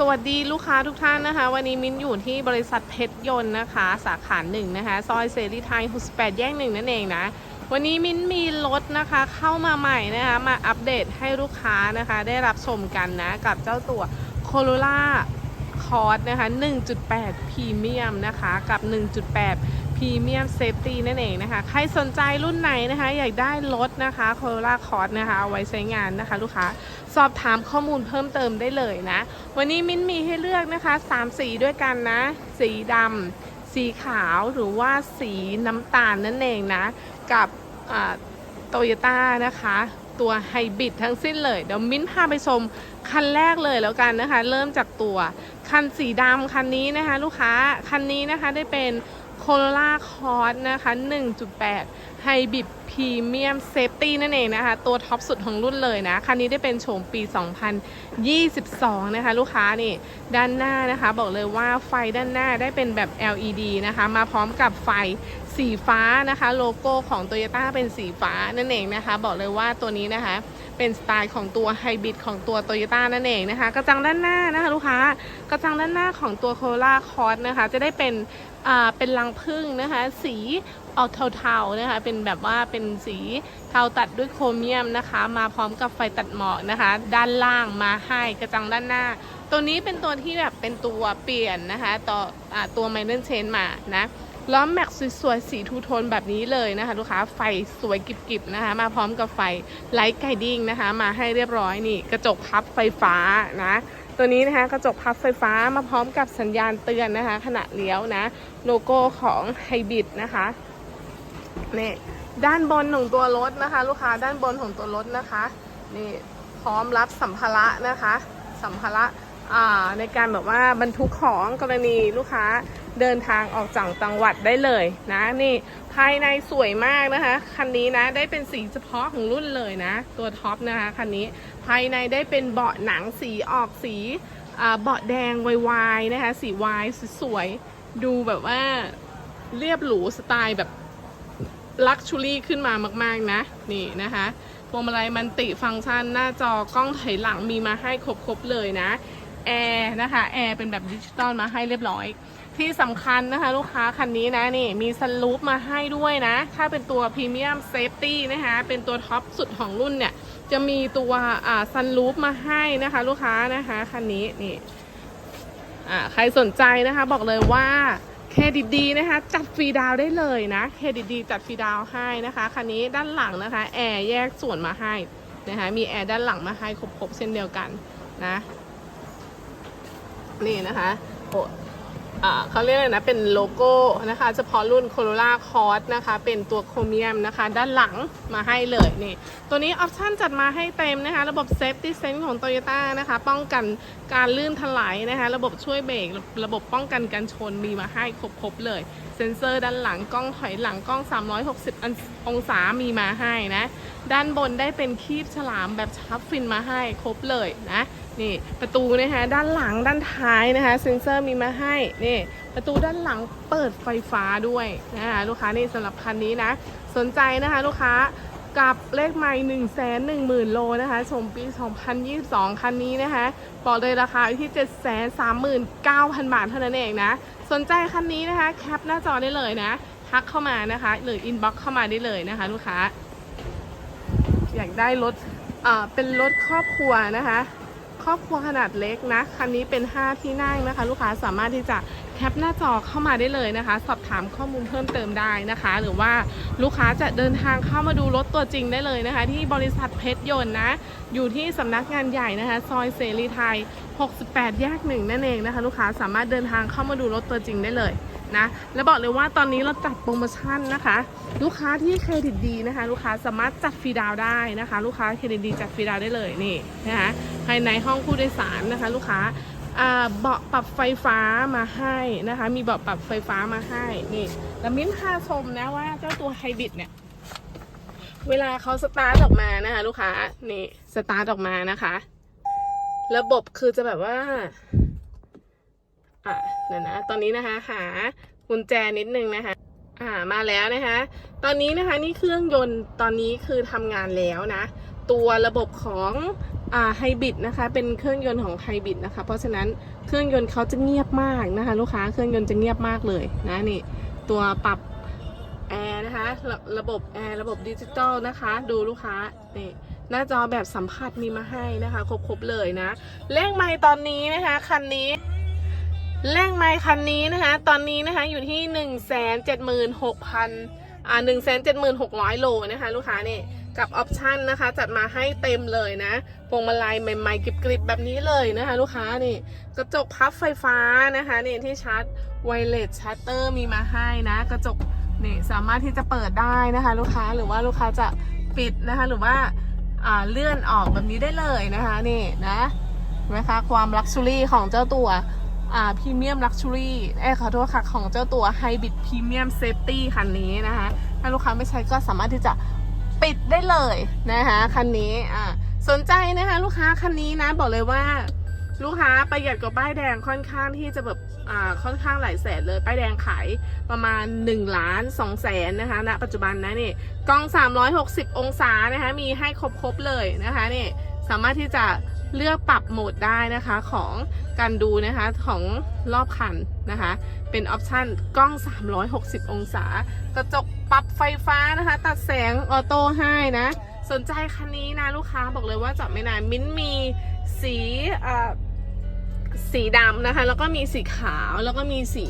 สวัสดีลูกค้าทุกท่านนะคะ วันนี้มิ้นอยู่ที่บริษัทเพชรยนต์นะคะ สาขาหนึ่งนะคะ ซอยเสรีไทย68แยกหนึ่งนั่นเองนะ วันนี้มิ้นมีรถนะคะ เข้ามาใหม่นะคะ มาอัปเดตให้ลูกค้านะคะ ได้รับชมกันนะ กับเจ้าตัว Corolla c o r s นะคะ 1.8พรีเมียมนะคะ กับ 1.8 พรีเมียมเซฟตี้นั่นเองนะคะ ใครสนใจรุ่นไหนนะคะ อยากได้รถนะคะ Corolla c o r s นะคะเอาไว้ใช้งานนะคะ ลูกค้าสอบถามข้อมูลเพิ่มเติมได้เลยนะ วันนี้มิ้นมีให้เลือกนะคะ 3 สีด้วยกันนะ สีดำสีขาวหรือว่าสีน้ำตาลนั่นเองนะ กับโตโยต้านะคะตัวไฮบริดทั้งสิ้นเลย เดี๋ยวมิ้นพาไปชมคันแรกเลยแล้วกันนะคะ เริ่มจากตัว คันสีดำคันนี้นะคะ ลูกค้าคันนี้นะคะได้เป็น โคโรล่าคอร์สนะคะ 1.8ไฮบริด Hybrid Premium Safety นั่นเองนะคะ ตัวท็อปสุดของรุ่นเลยนะ คันนี้ได้เป็นโฉมปี 2022 นะคะ ลูกค้านี่ ด้านหน้านะคะ บอกเลยว่าไฟด้านหน้าได้เป็นแบบ LED นะคะ มาพร้อมกับไฟสีฟ้านะคะ โลโก้ของ Toyota เป็นสีฟ้านั่นเองนะคะ บอกเลยว่าตัวนี้นะคะเป็นสไตล์ของตัวไฮบริดของตัว Toyota นั่นเองนะคะ กระจังด้านหน้านะคะลูกค้ากระจังด้านหน้าของตัว Corolla Cross นะคะ จะได้เป็นอ่าเป็นรังผึ้งนะคะ สีออกเทาๆนะคะ เป็นแบบว่าเป็น็นสีเทาตัดด้วยโครเมียมนะคะ มาพร้อมกับไฟตัดหมอกนะคะ ด้านล่างมาให้กระจังด้านหน้า ตัวนี้เป็นตัวที่แบบเป็นตัวเปลี่ยนนะคะ ต่ออตัวไมเนอร์เชนมานะล้อมแม็กซ์สวยๆสีทูโทนแบบนี้เลยนะคะลูกค้าไฟสวยกริบๆนะคะ มาพร้อมกับไฟไลท์ไกดิ้งนะคะ มาให้เรียบร้อยนี่ กระจกพับไฟฟ้านะตัวนี้นะคะกระจกพับไฟฟ้ามาพร้อมกับสัญญาณเตือนนะคะ ขณะเลี้ยวนะ โลโก้ของไฮบริดนะคะนี่ ด้านบนของตัวรถนะคะ ลูกค้าด้านบนของตัวรถนะคะนี่พร้อมรับสัมภาระนะคะสัมภาระอ่าในการแบบว่าบรรทุกของกรณีลูกค้าเดินทางออกจากจังหวัดได้เลยนะนี่ภายในสวยมากนะคะคันนี้นะได้เป็นสีเฉพาะของรุ่นเลยนะ ตัวท็อปนะคะคันนี้ภายในได้เป็นเบาะหนังสีออกสีเบาะแดงวายๆนะคะสีวายสวยๆดูแบบว่าเรียบหรูสไตล์แบบ ลักชูรี่ขึ้นมามาก ๆ นะ นี่นะคะพวงมาลัยมันติฟังก์ชันหน้าจอกล้องถอยหลังมีมาให้ครบ ๆ เลยนะแอร์นะคะแอร์เป็นแบบดิจิตอลมาให้เรียบร้อย ที่สำคัญนะคะ ลูกค้าคันนี้นะนี่มีซันรูฟมาให้ด้วยนะ ถ้าเป็นตัวพรีเมียมเซฟตี้นะคะ เป็นตัวท็อปสุดของรุ่นเนี่ย จะมีตัวอ่าซันรูฟมาให้นะคะ ลูกค้านะคะคันนี้นี่อ่าใครสนใจนะคะบอกเลยว่า เครดิตดีนะคะ จัดฟรีดาวได้เลยนะเครดิตดีจัดฟรีดาวให้นะคะคันนี้ด้านหลังนะคะแอร์แยกส่วนมาให้นะคะมีแอร์ด้านหลังมาให้ครบๆเช่นเดียวกันนะ นี่นะคะโอ้ เขาเรียกอะไรนะ เป็นโลโก้นะคะ เฉพาะรุ่น Corolla Cross นะคะ เป็นตัวโครเมียมนะคะ ด้านหลังมาให้เลยนี่ ตัวนี้ออปชั่นจัดมาให้เต็มนะคะ ระบบ Safety Sense ของ Toyota นะคะ ป้องกันการลื่นถลายนะคะ ระบบช่วยเบรก ระบบป้องกันการชนมีมาให้ครบๆเลย เซ็นเซอร์ด้านหลัง กล้องถอยหลัง กล้อง 360 ององศามีมาให้นะ ด้านบนได้เป็นคีบฉลามแบบชับฟินมาให้ครบเลยนะ นี่ประตูนะคะด้านหลังด้านท้ายนะคะเซ็นเซอร์มีมาให้นี่ประตูด้านหลังเปิดไฟฟ้าด้วยนะคะลูกค้านี่สำหรับคันนี้นะสนใจนะคะลูกค้ากับเลขไมล์1 1 0 0 0 0 โลนะคะชมปี 2022 คันนี้นะคะบอกเลยราคาอยู่ที่ 739,000 บาทเท่านั้นเองนะ สนใจคันนี้นะคะแคปหน้าจอได้เลยนะ ทักเข้ามานะคะ หรืออินบ็อกเข้ามาได้เลยนะคะ ลูกค้า อยากได้รถอ่าเป็นรถครอบครัวนะคะ ครอบครัวขนาดเล็กนะ คันนี้เป็น 5 ที่นั่งนะคะ ลูกค้าสามารถที่จะแคปหน้าจอเข้ามาได้เลยนะคะ สอบถามข้อมูลเพิ่มเติมได้นะคะ หรือว่าลูกค้าจะเดินทางเข้ามาดูรถตัวจริงได้เลยนะคะ ที่บริษัทเพชรยนต์นะ อยู่ที่สำนักงานใหญ่นะคะ ซอยเสรีไทย 68 แยกหนึ่งนั่นเองนะคะ ลูกค้าสามารถเดินทางเข้ามาดูรถตัวจริงได้เลย นะ แล้วบอกเลยว่าตอนนี้เราจัดโปรโมชั่นนะคะ ลูกค้าที่เครดิตดีนะคะ ลูกค้าสามารถจัดฟรีดาวได้นะคะ ลูกค้าเครดิตดีจัดฟรีดาวได้เลยนี่นะคะภายในห้องผู้โดยสารนะคะ ลูกค้าอ่าเบาะปรับไฟฟ้ามาให้นะคะ มีเบาะปรับไฟฟ้ามาให้นี่แล้วมิ้นพาชมนะว่าเจ้าตัวไฮบริดเนี่ยเวลาเขาสตาร์ทออกมานะคะ ลูกค้านี่สตาร์ทออกมานะคะ ระบบคือจะแบบว่าอะ เดี๋ยวนะ ตอนนี้นะคะ หากุญแจนิดนึงนะคะ อ่า มาแล้วนะคะ ตอนนี้นะคะนี่เครื่องยนต์ตอนนี้คือทำงานแล้วนะ ตัวระบบของอ่าไฮบริดนะคะ เป็นเครื่องยนต์ของไฮบริดนะคะ เพราะฉะนั้นเครื่องยนต์เขาจะเงียบมากนะคะ ลูกค้า เครื่องยนต์จะเงียบมากเลยนะนี่ ตัวปรับแอร์นะคะระระบบแอร์ระบบดิจิตอลนะคะ ดูลูกค้านี่หน้าจอแบบสัมผัสมีมาให้นะคะ ครบๆเลยนะ เลขไมล์ตอนนี้นะคะ คันนี้ เลขไมล์คันนี้นะคะ ตอนนี้นะคะอยู่ที่หนึ่งแสนเจ็ดหมื่นหกพันอ่าหนึ่งแสนเจ็ดหมื่นหกร้อยโลนะคะ ลูกค้านี่กับออปชันนะคะ จัดมาให้เต็มเลยนะพวงมาลัยใหม่ๆกริบๆแบบนี้เลยนะคะ ลูกค้านี่กระจกพับไฟฟ้านะคะนี่ที่ชาร์จไวเลสชัตเตอร์มีมาให้นะ กระจกนี่สามารถที่จะเปิดได้นะคะ ลูกค้าหรือว่าลูกค้าจะปิดนะคะ หรือว่าอ่าเลื่อนออกแบบนี้ได้เลยนะคะ นี่นะเห็นไหมคะความลักชัวรี่ของเจ้าตัว อ่าพรีเมียมลักชัวรี่เอ้ขอโทษค่ะ ของเจ้าตัวไฮบริดพรีเมียมเซฟตี้คันนี้นะคะ ถ้าลูกค้าไม่ใช้ก็สามารถที่จะปิดได้เลยนะคะคันนี้อ่าสนใจนะคะลูกค้าคันนี้นะบอกเลยว่าลูกค้าประหยัดกว่าป้ายแดงค่อนข้างที่จะแบบอ่าค่อนข้างหลายแสนเลยป้ายแดงขายประมาณ1ล้าน2แสนนะคะณปัจจุบันนะนี่กล้อง 360 องศานะคะมีให้ครบๆเลยนะคะนี่สามารถที่จะ เลือกปรับโหมดได้นะคะของการดูนะคะของรอบคันนะคะ เป็นออปชันกล้อง 360 องศา กระจกปรับไฟฟ้านะคะ ตัดแสงออโต้ให้นะ สนใจคันนี้นะลูกค้าบอกเลยว่าจับไม่นานมิ้นมีสีอ่าสีดำนะคะ แล้วก็มีสีขาวแล้วก็มีสี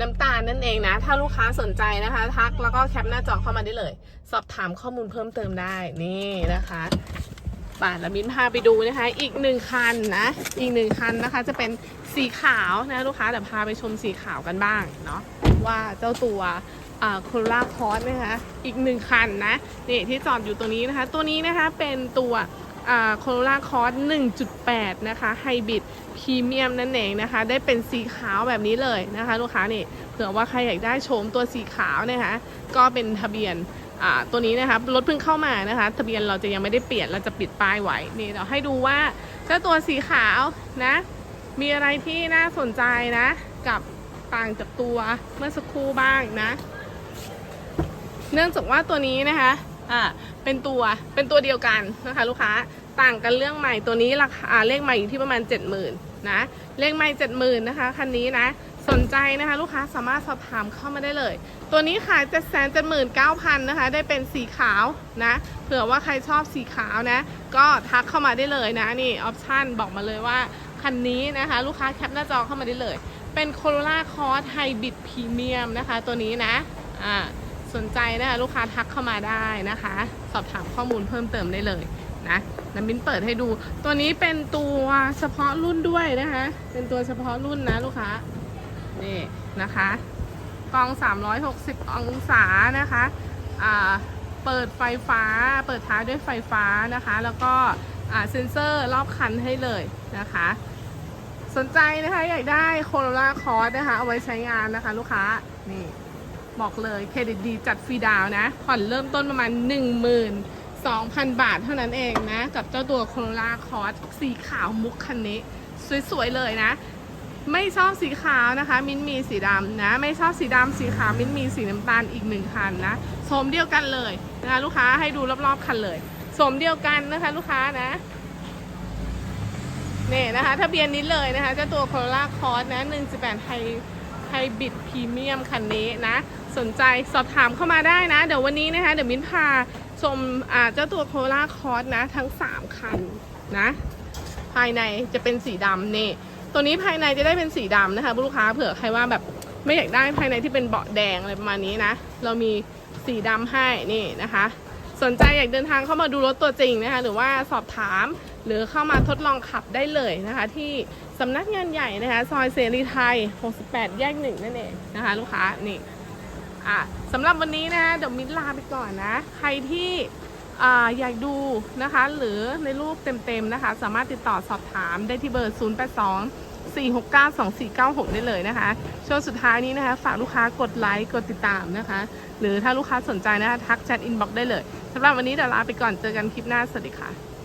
น้ำตาลนั่นเองนะ ถ้าลูกค้าสนใจนะคะ ทักแล้วก็แคปหน้าจอเข้ามาได้เลย สอบถามข้อมูลเพิ่มเติมได้นี่นะคะ ป่าละมิ้นพาไปดูนะคะ อีกหนึ่งคันนะ อีกหนึ่งคันนะคะ จะเป็นสีขาวนะลูกค้าเดี๋ยวพาไปชมสีขาวกันบ้างเนาะว่าเจ้าตัวโคโรล่าคอสนะคะ อีกหนึ่งคันนะนี่ที่จอดอยู่ตัวนี้นะคะ ตัวนี้นะคะเป็นตัวโคโรล่าคอส1.8 นะคะไฮบริดพรีเมียมนั่นเองนะคะ ได้เป็นสีขาวแบบนี้เลยนะคะ ลูกค้านี่เผื่อว่าใครอยากได้โฉมตัวสีขาวนะคะ ก็เป็นทะเบียน ตัวนี้นะคะรถเพิ่งเข้ามานะคะ ทะเบียนเราจะยังไม่ได้เปลี่ยนเราจะปิดป้ายไว้นี่เราให้ดูว่าเจ้าตัวสีขาวนะ มีอะไรที่น่าสนใจนะ กับต่างจากตัวเมื่อสักครู่บ้างนะ เนื่องจากว่าตัวนี้นะคะอ่าเป็นตัวเป็นตัวเดียวกันนะคะ ลูกค้าต่างกันเรื่องใหม่ตัวนี้ราคาเลขใหม่อยู่ที่ประมาณ 70,000นะเลขใหม่70,000นะคะคันนี้นะ สนใจนะคะลูกค้าสามารถสอบถามเข้ามาได้เลย ตัวนี้ขาย 7 7 9 0 0 0นะคะ ได้เป็นสีขาวนะเผื่อว่าใครชอบสีขาวนะ ก็ทักเข้ามาได้เลยนะนี่ออปชั่นบอกมาเลยว่าคันนี้นะคะ ลูกค้าแคปหน้าจอเข้ามาได้เลย เป็น Corolla Cross Hybrid Premium นะคะ ตัวนี้นะอ่าสนใจนะคะลูกค้าทักเข้ามาได้นะคะ สอบถามข้อมูลเพิ่มเติมได้เลยนะน้ำมินเปิดให้ดู ตัวนี้เป็นตัวเฉพาะรุ่นด้วยนะคะ เป็นตัวเฉพาะรุ่นนะลูกค้า นี่นะคะกล้อง 360 องศานะคะเปิดไฟฟ้า เปิดท้ายด้วยไฟฟ้านะคะ แล้วก็เซ็นเซอร์รอบคันให้เลยนะคะ สนใจนะคะอยากได้โคโรล่าคอร์สนะคะ เอาไว้ใช้งานนะคะ ลูกค้า นี่ บอกเลยเครดิตดีจัดฟรีดาวน์นะผ่อนเริ่มต้นประมาณ12,000 บาทเท่านั้นเองนะ กับเจ้าตัวโคโรล่าคอร์สสีขาวมุกคันนี้ สวย ๆ เลยนะ ไม่ชอบสีขาวนะคะ มิ้นมีสีดำนะ ไม่ชอบสีดำสีขาวมิ้นมีสีน้ำตาลอีกหนึ่งคันนะโสมเดียวกันเลยนะคะลูกค้าให้ดูรอบๆคันเลยโสมเดียวกันนะคะ ลูกค้านะนี่นะคะทะเบียนนี้เลยนะคะเจ้าตัว Corolla Cross นะ1.8ไฮไฮบริดพรีเมียมคันนี้นะ สนใจสอบถามเข้ามาได้นะ เดี๋ยววันนี้นะคะ เดี๋ยวมิ้นพาชมเจ้าตัว Corolla Cross นะ ทั้ง 3 คันนะ ภายในจะเป็นสีดำนี่ ตัวนี้ภายในจะได้เป็นสีดำนะคะลูกค้าเผื่อใครว่าแบบไม่อยากได้ภายในที่เป็นเบาะแดงอะไรประมาณนี้นะ เรามีสีดำให้นี่นะคะ สนใจอยากเดินทางเข้ามาดูรถตัวจริงนะคะ หรือว่าสอบถามหรือเข้ามาทดลองขับได้เลยนะคะ ที่สำนักงานใหญ่นะคะ ซอยเสรีไทย 68 แยกหนึ่งนั่นเองนะคะ ลูกค้านี่อะสำหรับวันนี้นะเดี๋ยวมินลาไปก่อนนะ ใครที่ ออยากดูนะคะหรือในรูปเต็มๆนะคะ สามารถติดต่อสอบถามได้ที่เบอร์ 082 4692496 ได้เลยนะคะ ช่วงสุดท้ายนี้นะคะ ฝากลูกค้ากดไลค์ กดติดตามนะคะ หรือถ้าลูกค้าสนใจนะคะ ทักแชทอินบ็อกได้เลยสำหรับวันนี้เดี๋ยวลาไปก่อนเจอกันคลิปหน้า สวัสดีค่ะ